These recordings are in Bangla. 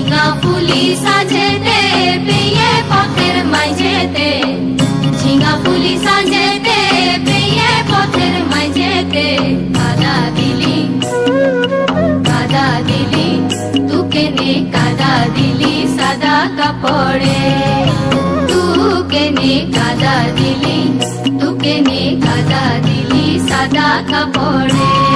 সিঙ্গা ফুলি সাজেতে, পেয়ে পথের মাঝেতে। সিঙ্গা ফুলি সাজেতে, পেয়ে পথের মাঝেতে। কাদা দিলি কাদা দিলি তুকে নে কাদা দিলি, সাদা কাপড়ে। তুকে নে কাদা দিলি তুকে নে কাদা দিলি, সাদা কাপড়ে।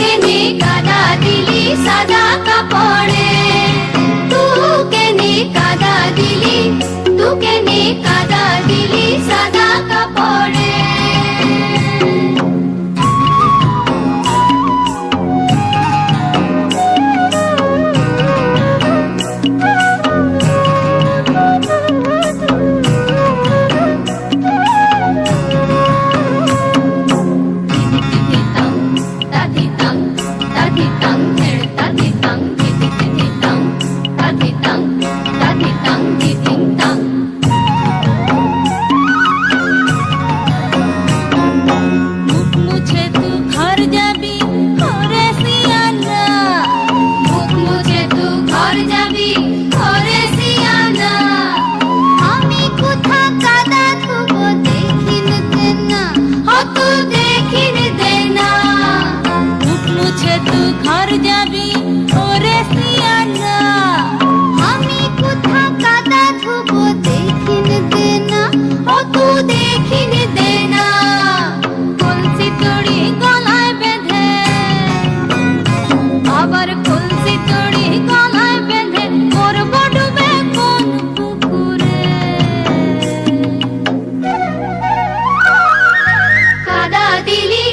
কেনে কাদা দিলি সাদা কাপড়ে। তু কেনে কাদা দিলি তু কেনে কাদা believe.